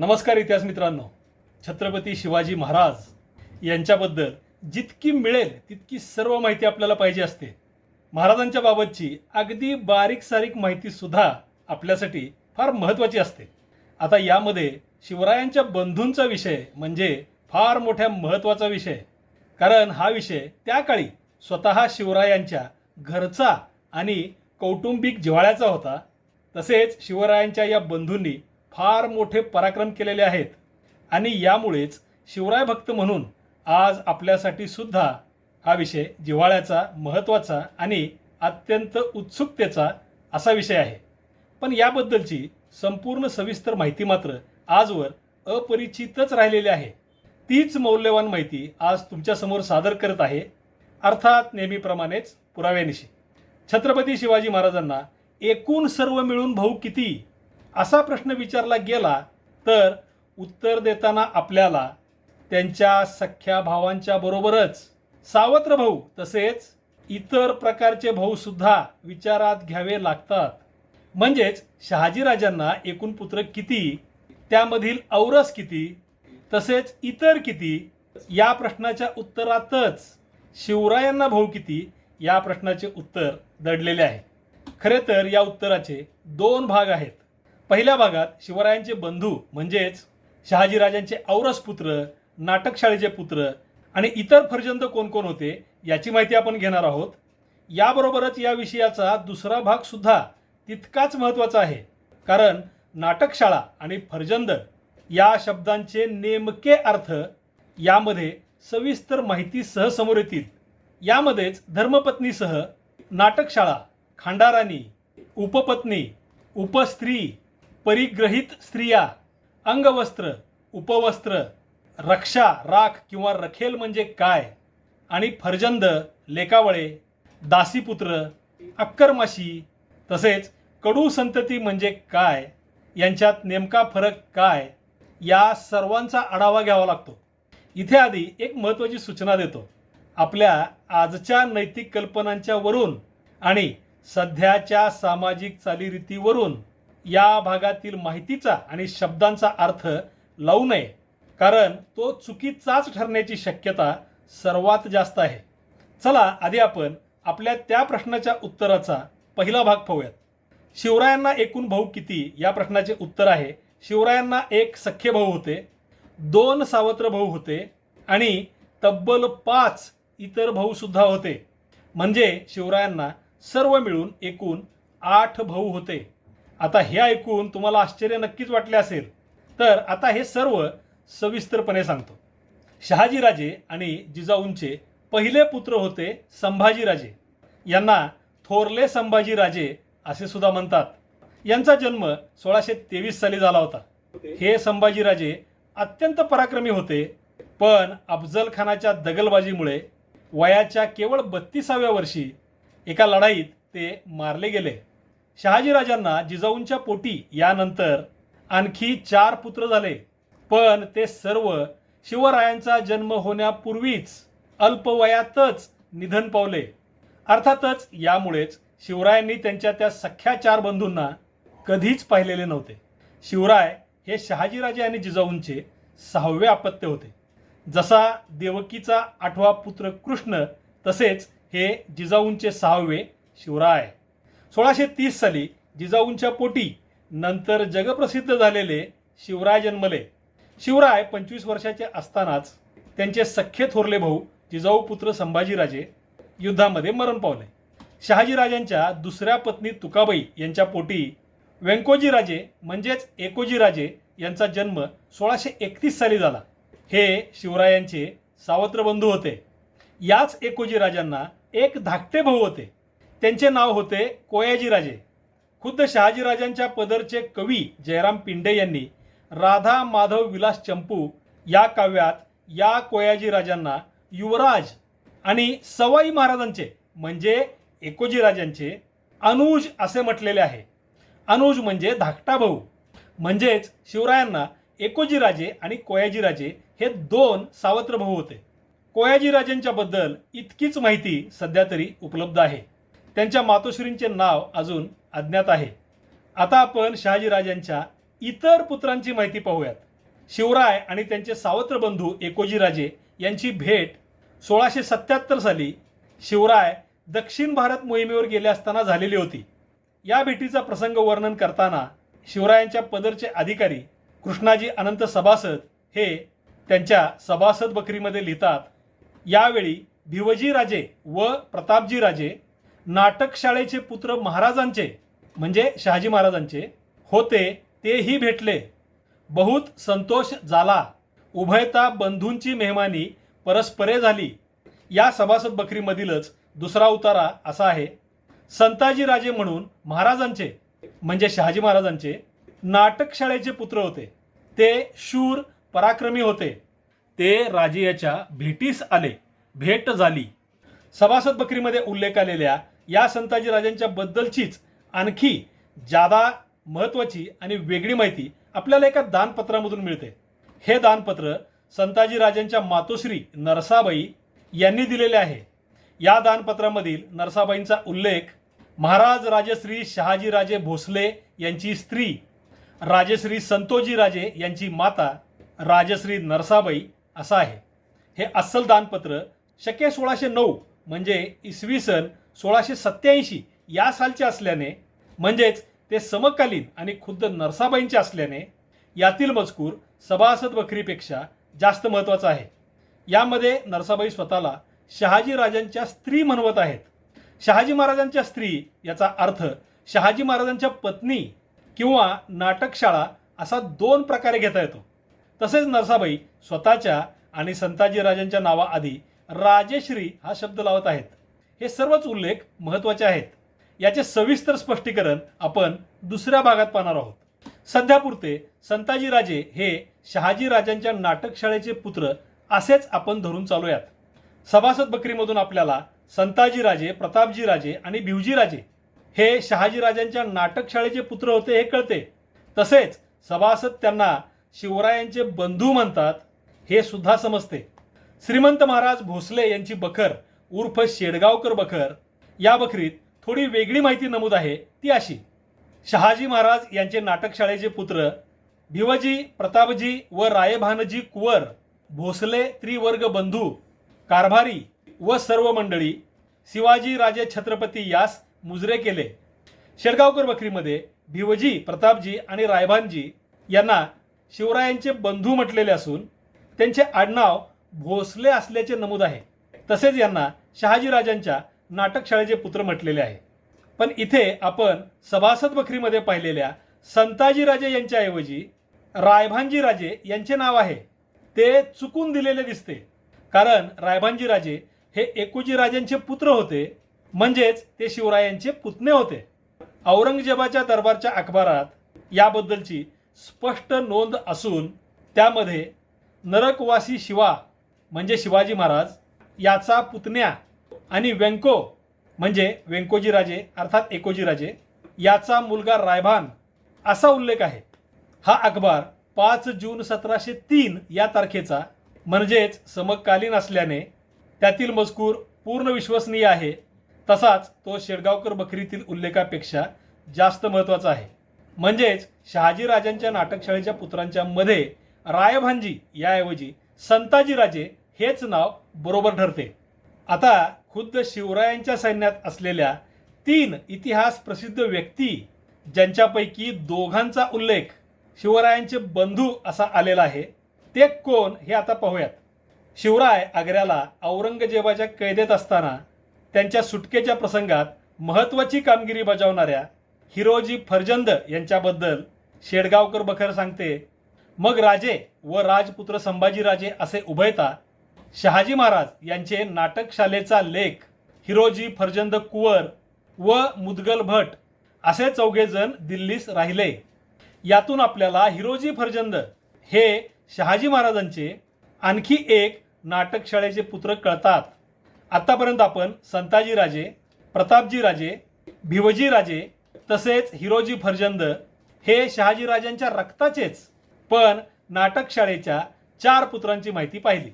नमस्कार इतिहास मित्रांनो. छत्रपती शिवाजी महाराज यांच्याबद्दल जितकी मिळेल तितकी सर्व माहिती आपल्याला पाहिजे असते. महाराजांच्या बाबतची अगदी बारीक सारीक माहिती सुद्धा आपल्यासाठी फार महत्त्वाची असते. आता यामध्ये शिवरायांच्या बंधूंचा विषय म्हणजे फार मोठ्या महत्त्वाचा विषय. कारण हा विषय त्या काळी स्वतः शिवरायांच्या घरचा आणि कौटुंबिक जिव्हाळ्याचा होता. तसेच शिवरायांच्या या बंधूंनी फार मोठे पराक्रम केलेले आहेत. आणि यामुळेच शिवराय भक्त म्हणून आज आपल्यासाठी सुद्धा हा विषय जिव्हाळ्याचा महत्त्वाचा आणि अत्यंत उत्सुकतेचा असा विषय आहे. पण याबद्दलची संपूर्ण सविस्तर माहिती मात्र आजवर अपरिचितच राहिलेली आहे. तीच मौल्यवान माहिती आज तुमच्यासमोर सादर करत आहे. अर्थात नेहमीप्रमाणेच पुराव्यानिशी. छत्रपती शिवाजी महाराजांना एकूण सर्व मिळून भाऊ किती? असा प्रश्न विचारला गेला तर उत्तर देताना आपल्याला त्यांच्या सख्या भावांच्या बरोबरच सावत्र भाऊ तसेच इतर प्रकारचे भाऊसुद्धा विचारात घ्यावे लागतात. म्हणजेच शहाजीराजांना एकूण पुत्र किती त्यामधील औरस किती तसेच इतर किती या प्रश्नाच्या उत्तरातच शिवरायांना भाऊ किती या प्रश्नाचे उत्तर दडलेले आहे. खरे तर या उत्तराचे दोन भाग आहेत. पहिल्या भागात शिवरायांचे बंधू म्हणजेच शहाजीराजांचे औरस पुत्र नाटकशाळेचे पुत्र आणि इतर फर्जंद कोण कोण होते याची माहिती आपण घेणार आहोत. याबरोबरच या विषयाचा दुसरा भाग सुद्धा तितकाच महत्त्वाचा आहे. कारण नाटकशाळा आणि फर्जंद या शब्दांचे नेमके अर्थ यामध्ये सविस्तर माहिती सह समोर येतील. यामध्येच धर्मपत्नीसह नाटकशाळा खांडाराणी उपपत्नी उपस्त्री परिग्रहित स्त्रिया अंगवस्त्र उपवस्त्र रक्षा राख किंवा रखेल म्हणजे काय? आणि फर्जंद लेकावळे दासीपुत्र अक्करमाशी तसेच कडू संतती म्हणजे काय? यांच्यात नेमका फरक काय? या सर्वांचा आढावा घ्यावा लागतो. इथे आधी एक महत्त्वाची सूचना देतो. आपल्या आजच्या नैतिक कल्पनांच्या वरून आणि सध्याच्या सामाजिक चालीरीतीवरून या भागातील माहितीचा आणि शब्दांचा अर्थ लावू नये. कारण तो चुकीचाच ठरण्याची शक्यता सर्वात जास्त आहे. चला आधी आपण आपल्या त्या प्रश्नाच्या उत्तराचा पहिला भाग पाहूयात. शिवरायांना एकूण भाऊ किती? या प्रश्नाचे उत्तर आहे. शिवरायांना एक सख्खे भाऊ होते दोन सावत्र भाऊ होते आणि तब्बल पाच इतर भाऊसुद्धा होते. म्हणजे शिवरायांना सर्व मिळून एकूण आठ भाऊ होते. आता हे ऐकून तुम्हाला आश्चर्य नक्कीच वाटले असेल. तर आता हे सर्व सविस्तरपणे सांगतो. शहाजीराजे आणि जिजाऊंचे पहिले पुत्र होते संभाजीराजे. यांना थोरले संभाजीराजे असे सुद्धा म्हणतात. यांचा जन्म सोळाशे तेवीस साली झाला होता. हे संभाजीराजे अत्यंत पराक्रमी होते पण अफजल खानाच्या दगलबाजीमुळे वयाच्या केवळ बत्तीसाव्या वर्षी एका लढाईत ते मारले गेले. शहाजीराजांना जिजाऊंच्या पोटी यानंतर आणखी चार पुत्र झाले. पण ते सर्व शिवरायांचा जन्म होण्यापूर्वीच अल्पवयातच निधन पावले. अर्थातच यामुळेच शिवरायांनी त्यांच्या त्या सख्या चार बंधूंना कधीच पाहिलेले नव्हते. शिवराय हे शहाजीराजे आणि जिजाऊंचे सहावे अपत्य होते. जसा देवकीचा आठवा पुत्र कृष्ण तसेच हे जिजाऊंचे सहावे शिवराय. सोळाशे तीस साली जिजाऊंच्या पोटी नंतर जगप्रसिद्ध झालेले शिवराय जन्मले. शिवराय पंचवीस वर्षाचे असतानाच त्यांचे सख्खे थोरले भाऊ जिजाऊ पुत्र संभाजीराजे युद्धामध्ये मरण पावले. शहाजीराजांच्या दुसऱ्या पत्नी तुकाबाई यांच्या पोटी व्यंकोजीराजे म्हणजेच एकोजीराजे यांचा जन्म सोळाशे एकतीस साली झाला. हे शिवरायांचे सावत्र बंधू होते. याच एकोजीराजांना एक धाकटे भाऊ होते. त्यांचे नाव होते कोयाजीराजे. खुद्द शहाजीराजांच्या पदरचे कवी जयराम पिंडे यांनी राधा माधव विलास चंपू या काव्यात या कोयाजीराजांना युवराज आणि सवाई महाराजांचे म्हणजे एकोजीराजांचे अनुज असे म्हटलेले आहे. अनुज म्हणजे धाकटा भाऊ. म्हणजेच शिवरायांना एकोजीराजे आणि कोयाजीराजे हे दोन सावत्र भाऊ होते. कोयाजीराजांच्याबद्दल इतकीच माहिती सध्या तरी उपलब्ध आहे. त्यांच्या मातोश्रींचे नाव अजून अज्ञात आहे. आता आपण शहाजीराजांच्या इतर पुत्रांची माहिती पाहूयात. शिवराय आणि त्यांचे सावत्र बंधू एकोजीराजे यांची भेट सोळाशे सत्याहत्तर साली शिवराय दक्षिण भारत मोहिमेवर गेले असताना झालेली होती. या भेटीचा प्रसंग वर्णन करताना शिवरायांच्या पदरचे अधिकारी कृष्णाजी अनंत सभासद हे त्यांच्या सभासद बकरीमध्ये लिहितात यावेळी भिवजी राजे व प्रतापजी राजे नाटक शाळेचे पुत्र महाराजांचे म्हणजे शहाजी महाराजांचे होते तेही भेटले. बहुत संतोष झाला. उभयता बंधूंची मेहमानी परस्परे झाली. या सभासद बकरीमधीलच दुसरा उतारा असा आहे. संताजी राजे म्हणून महाराजांचे म्हणजे शहाजी महाराजांचे नाटक शाळेचे पुत्र होते. ते शूर पराक्रमी होते. ते राजयाच्या भेटीस आले. भेट झाली. सभासद बकरीमध्ये उल्लेख आलेल्या या संताजी राजांच्या बद्दलचीच आणखी जादा महत्त्वाची आणि वेगळी माहिती आपल्याला एका दानपत्रामधून मिळते. हे दानपत्र संताजी राजांच्या मातोश्री नरसाबाई यांनी दिलेले आहे. या दानपत्रामधील नरसाबाईंचा उल्लेख महाराज राजश्री शहाजीराजे भोसले यांची स्त्री राजश्री संतोजी राजे यांची माता राजश्री नरसाबाई असा आहे. हे अस्सल दानपत्र शके सोळाशे नऊ म्हणजे इसवी सन सोळाशे सत्याऐंशी या सालचे असल्याने म्हणजेच ते समकालीन आणि खुद्द नरसाबाईंचे असल्याने यातील मजकूर सभासद बकरीपेक्षा जास्त महत्त्वाचा आहे. यामध्ये नरसाबाई स्वतःला शहाजी राजांच्या स्त्री म्हणवत आहेत. शहाजी महाराजांच्या स्त्री याचा अर्थ शहाजी महाराजांच्या पत्नी किंवा नाटकशाळा असा दोन प्रकारे घेता येतो. तसेच नरसाबाई स्वतःच्या आणि संताजी राजांच्या नावाआधी राजेश्री हा शब्द लावत आहेत. हे सर्वच उल्लेख महत्त्वाचे आहेत. याचे सविस्तर स्पष्टीकरण आपण दुसऱ्या भागात पाहणार आहोत. सध्यापुरते संताजी राजे हे शहाजी राजांच्या नाटकशाळेचे पुत्र असेच आपण धरून चालूयात. सभासद बकरीमधून आपल्याला संताजी राजे आणि बिवजीराजे हे शहाजीराजांच्या नाटकशाळेचे पुत्र होते हे कळते. तसेच सभासद त्यांना शिवरायांचे बंधू म्हणतात हे सुद्धा समजते. श्रीमंत महाराज भोसले यांची बखर उर्फ शेडगावकर बखर या बखरीत थोडी वेगळी माहिती नमूद आहे ती अशी. शहाजी महाराज यांचे नाटकशाळेचे पुत्र भिवजी प्रतापजी व रायभानजी कुवर भोसले त्रिवर्ग बंधू कारभारी व सर्व मंडळी शिवाजी राजे छत्रपती यास मुजरे केले. शेडगावकर बकरीमध्ये भिवजी प्रतापजी आणि रायभानजी यांना शिवरायांचे बंधू म्हटलेले असून त्यांचे आडनाव भोसले असल्याचे नमूद आहे. तसेच यांना शहाजी राजांच्या नाटकशाळेचे पुत्र म्हटलेले आहे. पण इथे आपण सभासद बखरीमध्ये पाहिलेल्या संताजी राजे यांच्याऐवजी रायभानजी राजे यांचे नाव आहे. ते चुकून दिलेले दिसते. कारण रायभानजी राजे हे एकुजीराजांचे पुत्र होते. म्हणजेच ते शिवरायांचे पुतणे होते. औरंगजेबाच्या दरबारच्या अखबारात याबद्दलची स्पष्ट नोंद असून त्यामध्ये नरकवासी शिवा म्हणजे शिवाजी महाराज याचा पुतण्या आणि व्यंको म्हणजे व्यंकोजी राजे अर्थात एकोजी राजे याचा मुलगा रायभान असा उल्लेख आहे. हा अखबार पाच जून सतराशे तीन या तारखेचा म्हणजेच समकालीन असल्याने त्यातील मजकूर पूर्ण विश्वसनीय आहे. तसाच तो शेडगावकर बकरीतील उल्लेखापेक्षा जास्त महत्त्वाचा आहे. म्हणजेच शहाजी राजांच्या नाटकशाळेच्या पुत्रांच्या मध्ये रायभांजी याऐवजी संताजी राजे हेच नाव बरोबर ठरते. आता खुद्द शिवरायांच्या सैन्यात असलेल्या तीन इतिहास प्रसिद्ध व्यक्ती ज्यांच्यापैकी दोघांचा उल्लेख शिवरायांचे बंधू असा आलेला आहे ते कोण हे आता पाहूयात. शिवराय आग्र्याला औरंगजेबाच्या कैदेत असताना त्यांच्या सुटकेच्या प्रसंगात महत्त्वाची कामगिरी बजावणाऱ्या हिरोजी फर्जंद यांच्याबद्दल शेडगावकर बखर सांगते मग राजे व राजपुत्र संभाजीराजे असे उभयता शहाजी महाराज यांचे नाटकशालेचा लेख हिरोजी फर्जंद कुवर व मुदगल भट असे चौघेजण दिल्लीस राहिले. यातून आपल्याला हिरोजी फर्जंद हे शहाजी महाराजांचे आणखी एक नाटकशाळेचे पुत्र कळतात. आत्तापर्यंत आपण संताजी राजे प्रतापजी राजे भिवजी राजे तसेच हिरोजी फर्जंद हे शहाजीराजांच्या रक्ताचेच पण नाटकशाळेच्या चार पुत्रांची माहिती पाहिली.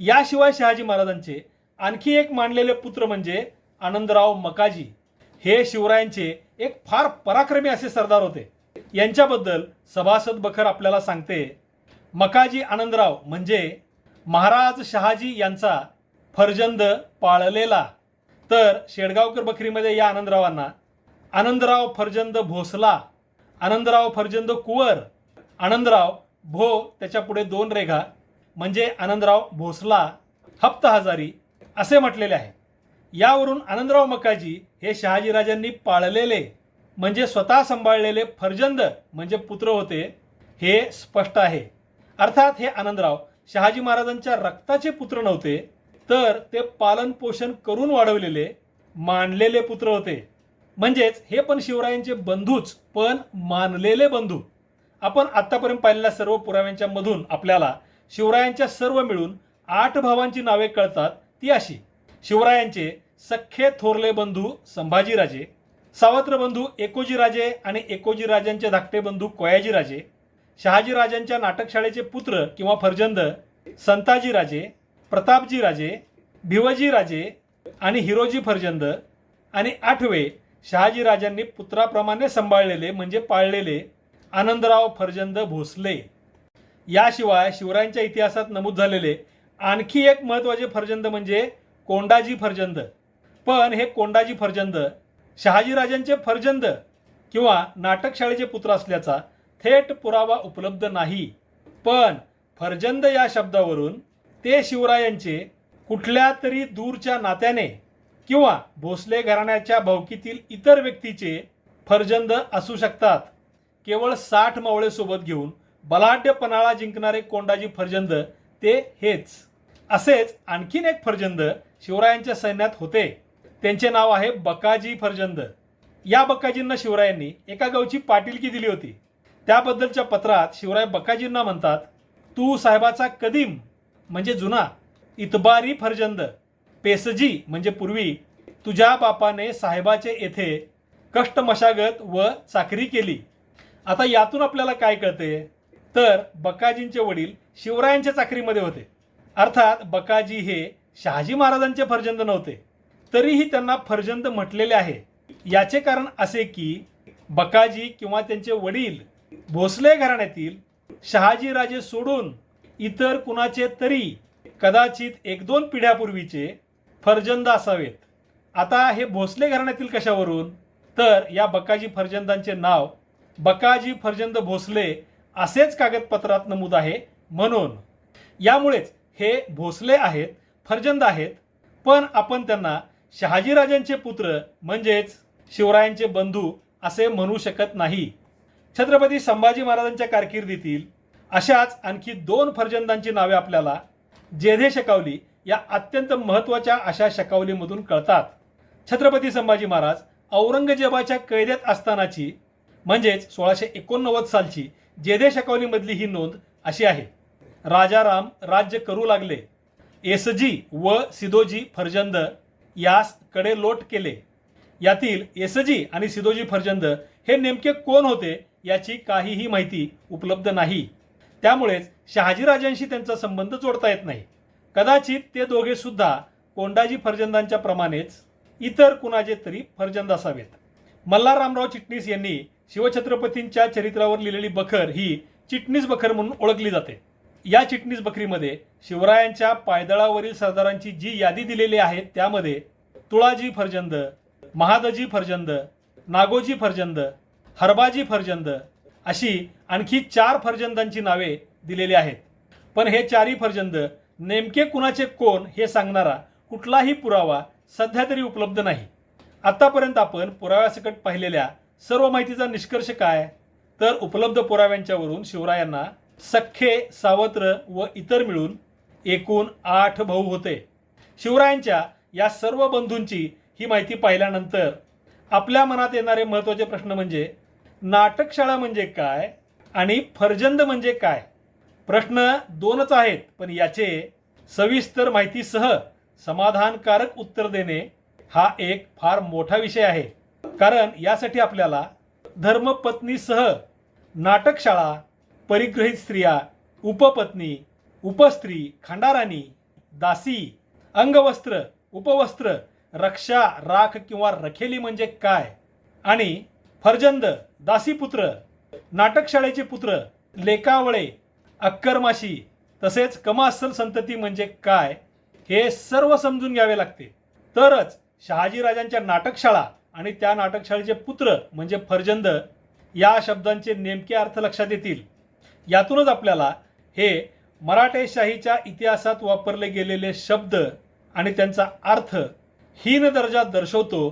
याशिवाय शहाजी महाराजांचे आणखी एक मानलेले पुत्र म्हणजे आनंदराव मकाजी. हे शिवरायांचे एक फार पराक्रमी असे सरदार होते. यांच्याबद्दल सभासद बखर आपल्याला सांगते मकाजी आनंदराव म्हणजे महाराज शहाजी यांचा फर्जंद पाळलेला. तर शेडगावकर बकरीमध्ये या आनंदरावांना आनंदराव फर्जंद भोसला आनंदराव फर्जंद कुवर आनंदराव भो त्याच्या पुढे दोन रेघा म्हणजे आनंदराव भोसला हप्ता हजारी असे म्हटलेले आहे. यावरून आनंदराव मकाजी हे शहाजीराजांनी पाळलेले म्हणजे स्वतः सांभाळलेले फर्जंद म्हणजे पुत्र होते हे स्पष्ट आहे. अर्थात हे आनंदराव शहाजी महाराजांच्या रक्ताचे पुत्र नव्हते तर ते पालन पोषण करून वाढवलेले मानलेले पुत्र होते. म्हणजेच हे पण शिवरायांचे बंधूच पण मानलेले बंधू. आपण आत्तापर्यंत पाहिलेल्या सर्व पुराव्यांच्या मधून आपल्याला शिवरायांच्या सर्व मिळून आठ भावांची नावे कळतात ती अशी. शिवरायांचे सख्खे थोरले बंधू संभाजीराजे सावत्र बंधू एकोजीराजे आणि एकोजीराजांचे धाकटे बंधू कोयाजीराजे शहाजीराजांच्या नाटकशाळेचे पुत्र किंवा फर्जंद संताजीराजे प्रतापजीराजे भिवजीराजे आणि हिरोजी फर्जंद आणि आठवे शहाजीराजांनी पुत्राप्रमाणे सांभाळलेले म्हणजे पाळलेले आनंदराव फर्जंद भोसले. याशिवाय शिवरायांच्या इतिहासात नमूद झालेले आणखी एक महत्त्वाचे फर्जंद म्हणजे कोंडाजी फर्जंद. पण हे कोंडाजी फर्जंद शहाजीराजांचे फर्जंद किंवा नाटकशाळेचे पुत्र असल्याचा थेट पुरावा उपलब्ध नाही. पण फर्जंद या शब्दावरून ते शिवरायांचे कुठल्या तरी दूरच्या नात्याने किंवा भोसले घराण्याच्या भौकीतील इतर व्यक्तीचे फर्जंद असू शकतात. केवळ साठ मावळे सोबत घेऊन बलाढ्य पन्हाळा जिंकणारे कोंडाजी फर्जंद ते हेच. असेच आणखीन एक फर्जंद शिवरायांच्या सैन्यात होते. त्यांचे नाव आहे बकाजी फर्जंद. या बकाजींना शिवरायांनी एका गावची पाटीलकी दिली होती. त्याबद्दलच्या पत्रात शिवराय बकाजींना म्हणतात तू साहेबाचा कदीम म्हणजे जुना इतबारी फर्जंद. पेसजी म्हणजे पूर्वी तुझ्या बापाने साहेबाचे येथे कष्ट मशागत व चाकरी केली. आता यातून आपल्याला काय कळते? तर बकाजींचे वडील शिवरायांच्या चाकरीमध्ये होते. अर्थात बकाजी हे शहाजी महाराजांचे फर्जंद नव्हते. तरीही त्यांना फर्जंद म्हटलेले आहे. याचे कारण असे की बकाजी किंवा त्यांचे वडील भोसले घराण्यातील शहाजीराजे सोडून इतर कुणाचे तरी कदाचित एक दोन पिढ्यापूर्वीचे फर्जंद असावेत. आता हे भोसले घराण्यातील कशावरून? तर या बकाजी फर्जंदांचे नाव बकाजी फर्जंद भोसले असेच कागदपत्रात नमूद आहे म्हणून. यामुळेच हे भोसले आहेत फर्जंद आहेत. पण आपण त्यांना शहाजीराजांचे पुत्र म्हणजेच शिवरायांचे बंधू असे म्हणू शकत नाही. छत्रपती संभाजी महाराजांच्या कारकिर्दीतील अशाच आणखी दोन फर्जंदांची नावे आपल्याला जेधे शकावली या अत्यंत महत्त्वाच्या अशा शकावलीमधून कळतात. छत्रपती संभाजी महाराज औरंगजेबाच्या कैदेत असतानाची म्हणजेच सोळाशे एकोणनव्वद सालची जेदे शकवलीमधली ही नोंद अशी आहे. राजाराम राज्य करू लागले. एसजी व सिदोजी फर्जंद यासकडे लोट केले. यातील एसजी आणि सिदोजी फर्जंद हे नेमके कोण होते याची काहीही माहिती उपलब्ध नाही. त्यामुळेच शहाजीराजांशी त्यांचा संबंध जोडता येत नाही. कदाचित ते दोघे सुद्धा कोंडाजी फर्जंदांच्या प्रमाणेच इतर कुणाचे तरी फर्जंद असावेत. मल्हाररामराव चिटणीस यांनी शिवछत्रपतींच्या चरित्रावर लिहिलेली बखर ही चिटणीस बखर म्हणून ओळखली जाते. या चिटणीस बखरीमध्ये शिवरायांच्या पायदळावरील सरदारांची जी यादी दिलेली आहे त्यामध्ये तुळाजी फर्जंद महादजी फर्जंद नागोजी फर्जंद हरबाजी फर्जंद अशी आणखी चार फर्जंदांची नावे दिलेली आहेत. पण हे चारही फर्जंद नेमके कुणाचे कोण हे सांगणारा कुठलाही पुरावा सध्या तरी उपलब्ध नाही. आतापर्यंत आपण पुराव्यासकट पाहिलेल्या सर्व माहितीचा निष्कर्ष काय? तर उपलब्ध पुराव्यांच्यावरून शिवरायांना सख्खे सावत्र व इतर मिळून एकूण आठ भाऊ होते. शिवरायांच्या या सर्व बंधूंची ही माहिती पाहिल्यानंतर आपल्या मनात येणारे महत्त्वाचे प्रश्न म्हणजे नाटकशाळा म्हणजे काय आणि फर्जंद म्हणजे काय? प्रश्न दोनच आहेत पण याचे सविस्तर माहितीसह समाधानकारक उत्तर देणे हा एक फार मोठा विषय आहे. कारण यासाठी आपल्याला धर्मपत्नीसह नाटकशाळा परिग्रहित स्त्रिया उपपत्नी उपस्त्री खंडाराणी दासी अंगवस्त्र उपवस्त्र रक्षा राख किंवा रखेली म्हणजे काय? आणि फर्जंद दासीपुत्र नाटकशाळेचे पुत्र लेकावळे अक्करमाशी तसेच कमासल संतती म्हणजे काय? हे सर्व समजून घ्यावे लागते. तरच शहाजीराजांच्या नाटकशाळा आणि त्या नाटकशाळेचे पुत्र म्हणजे फरजंद या शब्दांचे नेमके अर्थ लक्षात येतील. यातूनच आपल्याला हे मराठेशाहीच्या इतिहासात वापरले गेलेले शब्द आणि त्यांचा अर्थ हीन दर्जा दर्शवतो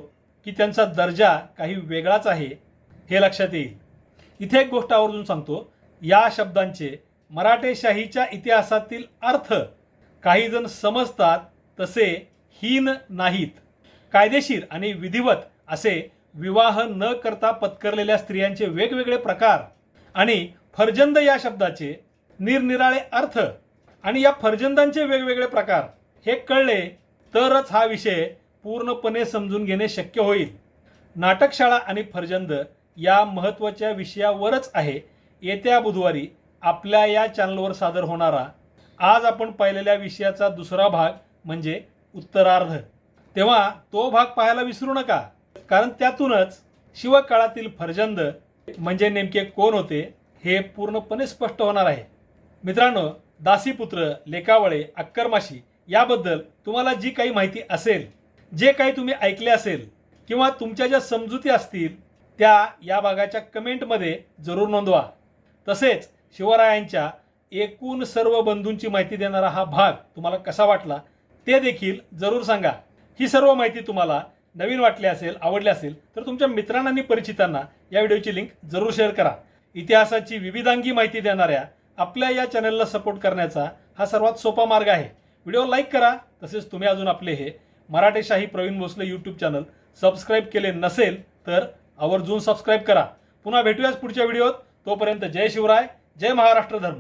की त्यांचा दर्जा काही वेगळाच आहे हे लक्षात येईल. इथे एक गोष्ट आवर्जून सांगतो. या शब्दांचे मराठेशाहीच्या इतिहासातील अर्थ काही जण समजतात तसे हीन नाहीत. कायदेशीर आणि विधिवत असे विवाह न करता पत्करलेल्या स्त्रियांचे वेगवेगळे प्रकार आणि फर्जंद या शब्दाचे निरनिराळे अर्थ आणि या फर्जंदांचे वेगवेगळे प्रकार हे कळले तरच हा विषय पूर्णपणे समजून घेणे शक्य होईल. नाटकशाळा आणि फर्जंद या महत्त्वाच्या विषयावरच आहे. येत्या बुधवारी आपल्या या चॅनलवर सादर होणारा आज आपण पाहिलेल्या विषयाचा दुसरा भाग म्हणजे उत्तरार्ध. तेव्हा तो भाग पाहायला विसरू नका. कारण त्यातूनच शिवकाळातील फर्जंद म्हणजे नेमके कोण होते हे पूर्णपणे स्पष्ट होणार आहे. मित्रांनो दासीपुत्र लेकावळे अक्करमाशी याबद्दल तुम्हाला जी काही माहिती असेल जे काही तुम्ही ऐकले असेल किंवा तुमच्या ज्या समजुती असतील त्या या भागाच्या कमेंटमध्ये जरूर नोंदवा. तसेच शिवरायांच्या एकूण सर्व बंधूंची माहिती देणारा हा भाग तुम्हाला कसा वाटला ते देखील जरूर सांगा. ही सर्व माहिती तुम्हाला नवीन वाटले असेल आवडले असेल तर तुमच्या मित्रांना आणि परिचितांना या व्हिडिओची लिंक जरूर शेअर करा. इतिहासाची विविधांगी माहिती देणाऱ्या आपल्या या चॅनलला सपोर्ट करण्याचा हा सर्वात सोपा मार्ग आहे. व्हिडिओ लाईक करा तसेच तुम्ही अजून आपले हे Marateshahi Pravin Bhosale YouTube channel subscribe केले नसेल तर आवर्जून सबस्क्राईब करा. पुन्हा भेटूयाच पुढच्या व्हिडिओत. तोपर्यंत जय शिवराय जय महाराष्ट्र धर्म.